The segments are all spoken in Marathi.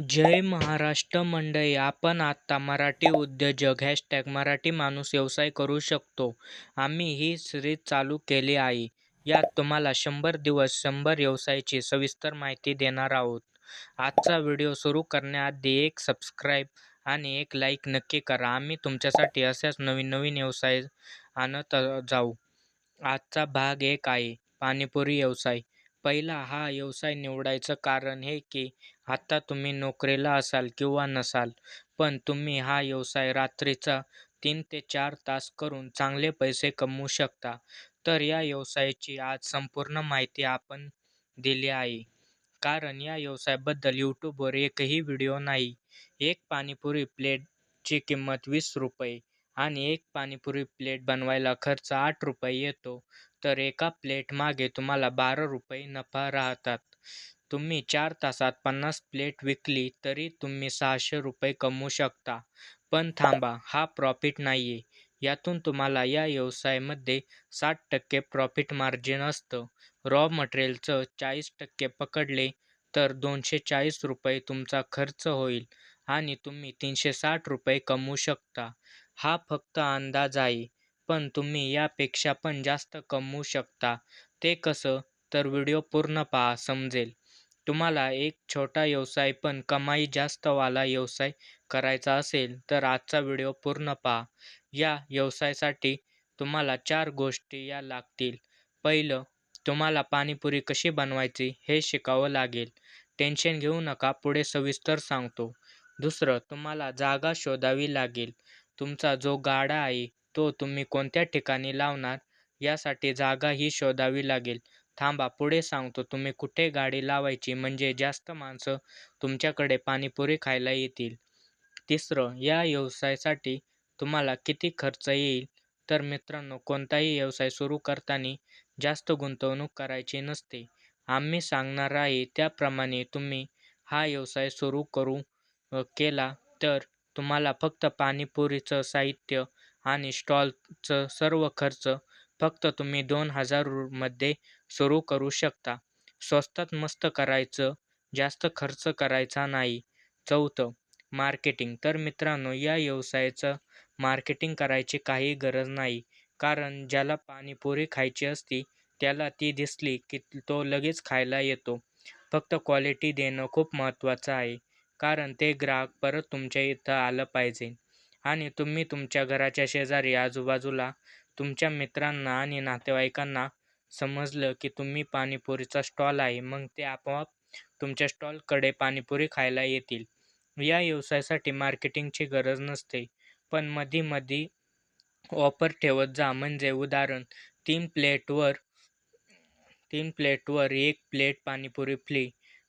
जय महाराष्ट्र मंडळी आपण आत्ता मराठी उद्योजक हॅशटॅग मराठी माणूस व्यवसाय करू शकतो. आम्ही ही सिरीज चालू केली आहे. यात तुम्हाला शंभर दिवस शंभर व्यवसायाची सविस्तर माहिती देणार आहोत. आजचा व्हिडिओ सुरू करण्याआधी एक सबस्क्राईब आणि एक लाईक नक्की करा. आम्ही तुमच्यासाठी अशाच नवीन नवीन व्यवसाय आणत जाऊ. आजचा भाग एक आहे पाणीपुरी व्यवसाय. पहिला हा व्यवसाय निवडायचं कारण हे की आता तुम्ही नोकरीला असाल किंवा नसाल पण तुम्ही हा व्यवसाय रात्रीचा तीन ते चार तास करून चांगले पैसे कमवू शकता. तर या व्यवसायाची आज संपूर्ण माहिती आपण दिली आहे. कारण या व्यवसायाबद्दल यूट्यूबवर एकही व्हिडिओ नाही. एक पाणीपुरी प्लेटची किंमत वीस रुपये आणि एक पाणीपुरी प्लेट बनवायला खर्च आठ रुपये येतो. तर एका प्लेट मागे तुम्हाला बारा रुपये नफा राहतात. तुम्ही चार तासात पन्नास प्लेट विकली तरी तुम्ही सहाशे रुपये कमवू शकता. पण थांबा हा प्रॉफिट नाही आहे यातून तुम्हाला या व्यवसायामध्ये साठ टक्के प्रॉफिट मार्जिन असतं. रॉ मटेरियलचं चाळीस टक्के पकडले तर दोनशे चाळीस रुपये तुमचा खर्च होईल आणि तुम्ही तीनशे साठ रुपये कमवू शकता. हा फक्त अंदाज आहे पण तुम्ही यापेक्षा पण जास्त कमवू शकता. ते कसं? तर व्हिडिओ पूर्ण पहा समजेल. तुम्हाला एक छोटा व्यवसाय पण कमाई जास्तवाला व्यवसाय करायचा असेल तर आजचा व्हिडिओ पूर्ण पहा. या व्यवसायासाठी तुम्हाला चार गोष्टी या लागतील. पहिलं तुम्हाला पाणीपुरी कशी बनवायची हे शिकावं लागेल. टेन्शन घेऊ नका पुढे सविस्तर सांगतो. दुसरं तुम्हाला जागा शोधावी लागेल. तुमचा जो गाडा आहे तो तुम्ही कोणत्या ठिकाणी लावणार? यासाठी जागा ही शोधावी लागेल. थांबा पुढे सांगतो. तुम्ही कुठे गाडी लावायची? म्हणजे जास्त माणसं तुमच्याकडे पाणीपुरी खायला येतील. तिसरं या व्यवसायासाठी तुम्हाला किती खर्च येईल? तर मित्रांनो कोणताही व्यवसाय सुरू करताना जास्त गुंतवणूक करायची नसते. आम्ही सांगणार आहे त्याप्रमाणे तुम्ही हा व्यवसाय सुरू करू केला तर तुम्हाला फक्त पाणीपुरीचं साहित्य आणि स्टॉलचं सर्व खर्च फक्त तुम्ही दोन हजारमध्ये सुरू करू शकता. स्वस्तात मस्त करायचं जास्त खर्च करायचा नाही. चौथं मार्केटिंग. तर मित्रांनो या व्यवसायाचं मार्केटिंग करायची काही गरज नाही. कारण ज्याला पाणीपुरी खायची असती त्याला ती दिसली की तो लगेच खायला येतो. फक्त क्वालिटी देणं खूप महत्त्वाचं आहे. कारण ते ग्राहक परत तुमच्या इथं आलं पाहिजे. आणि तुम्ही तुमच्या घराच्या शेजारी आजूबाजूला तुमच्या मित्रांना आणि नातेवाईकांना समजलं की तुम्ही पाणीपुरीचा स्टॉल आहे मग ते आपोआप तुमच्या स्टॉलकडे पाणीपुरी खायला येतील. या व्यवसायासाठी मार्केटिंगची गरज नसते पण मध्ये मध्ये ऑफर ठेवत जा. म्हणजे उदाहरण तीन प्लेटवर तीन प्लेटवर एक प्लेट पाणीपुरी फ्री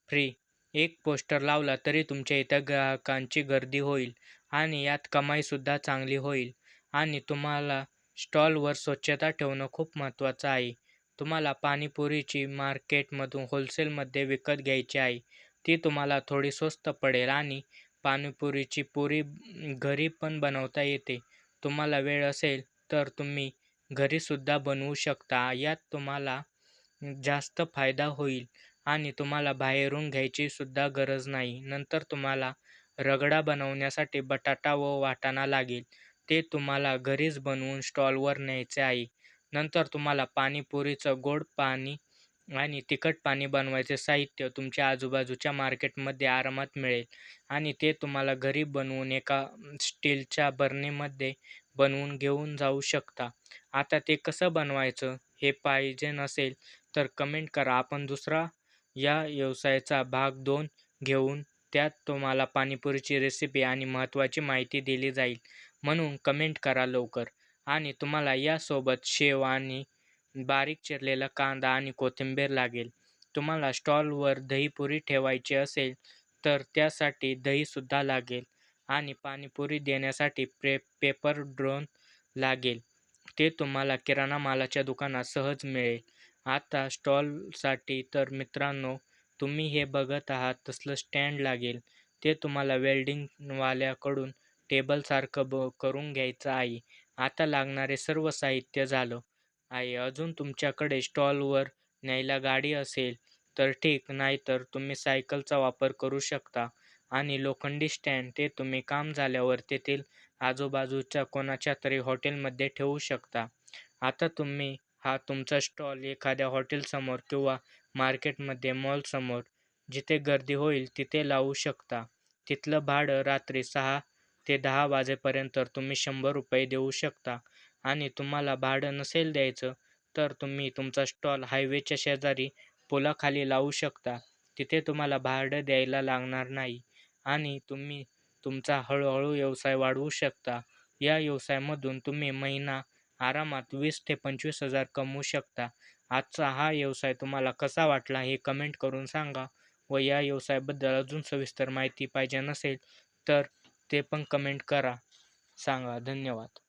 फ्री. एक पोस्टर लावला तरी तुमच्या इथं ग्राहकांची गर्दी होईल आणि यात कमाईसुद्धा चांगली होईल. आणि तुम्हाला स्टॉलवर स्वच्छता ठेवणं खूप महत्त्वाचं आहे. तुम्हाला पाणीपुरीची मार्केटमधून होलसेलमध्ये विकत घ्यायची आहे. ती तुम्हाला थोडी स्वस्त पडेल आणि पाणीपुरीची पुरी घरी पण बनवता येते. तुम्हाला वेळ असेल तर तुम्ही घरीसुद्धा बनवू शकता. यात तुम्हाला जास्त फायदा होईल आणि तुम्हाला बाहेरून घ्यायचीसुद्धा गरज नाही. नंतर तुम्हाला रगडा बनवण्यासाठी बटाटा व वाटाणा लागेल. ते तुम्हाला घरीच बनवून स्टॉलवर न्यायचे आहे नंतर तुम्हाला पाणीपुरीचं गोड पाणी आणि तिखट पाणी बनवायचे साहित्य तुमच्या आजूबाजूच्या मार्केटमध्ये आरामात मिळेल. आणि ते तुम्हाला घरी बनवून एका स्टीलच्या बरणीमध्ये बनवून घेऊन जाऊ शकता. आता ते कसं बनवायचं हे पाहिजे नसेल तर कमेंट करा. आपण दुसरा या व्यवसायाचा भाग दोन घेऊन त्यात तुम्हाला पाणीपुरीची रेसिपी आणि महत्त्वाची माहिती दिली जाईल. म्हणून कमेंट करा लवकर. आणि तुम्हाला यासोबत शेव आणि बारीक चिरलेला कांदा आणि कोथिंबीर लागेल. तुम्हाला स्टॉलवर दहीपुरी ठेवायची असेल तर त्यासाठी दहीसुद्धा लागेल. आणि पाणीपुरी देण्यासाठी पे पेपर ड्रोन लागेल. ते तुम्हाला किराणा मालाच्या दुकानात सहज मिळेल. आता स्टॉलसाठी तर मित्रांनो तुम्ही हे बघत आहात तसलं स्टँड लागेल. ते तुम्हाला वेल्डिंगवाल्याकडून टेबलसारखं ब करून घ्यायचं आहे आता लागणारे सर्व साहित्य झालं. आहे अजून तुमच्याकडे स्टॉलवर न्यायला गाडी असेल तर ठीक नाहीतर तुम्ही सायकलचा वापर करू शकता. आणि लोखंडी स्टँड ते तुम्ही काम झाल्यावर तेथील आजूबाजूच्या कोणाच्या तरी हॉटेलमध्ये ठेवू शकता. आता तुम्ही हा तुमचा स्टॉल एखाद्या हॉटेलसमोर किंवा मार्केटमध्ये मॉलसमोर जिथे गर्दी होईल तिथे लावू शकता. तिथलं भाडं रात्री सहा ते दहा वाजेपर्यंत तुम्ही शंभर रुपये देऊ शकता. आणि तुम्हाला भाडं नसेल द्यायचं तर तुम्ही तुमचा स्टॉल हायवेच्या शेजारी पुलाखाली लावू शकता. तिथे तुम्हाला भाडं द्यायला लागणार नाही. आणि तुम्ही तुमचा हळूहळू व्यवसाय वाढवू शकता. या व्यवसायामधून तुम्ही महिना आरामात वीस ते पंचवीस हजार कमवू शकता. आजचा हा व्यवसाय तुम्हाला कसा वाटला हे कमेंट करून सांगा व या व्यवसायाबद्दल अजून सविस्तर माहिती पाहिजे नसेल तर ते पण कमेंट करा. सांगा. धन्यवाद.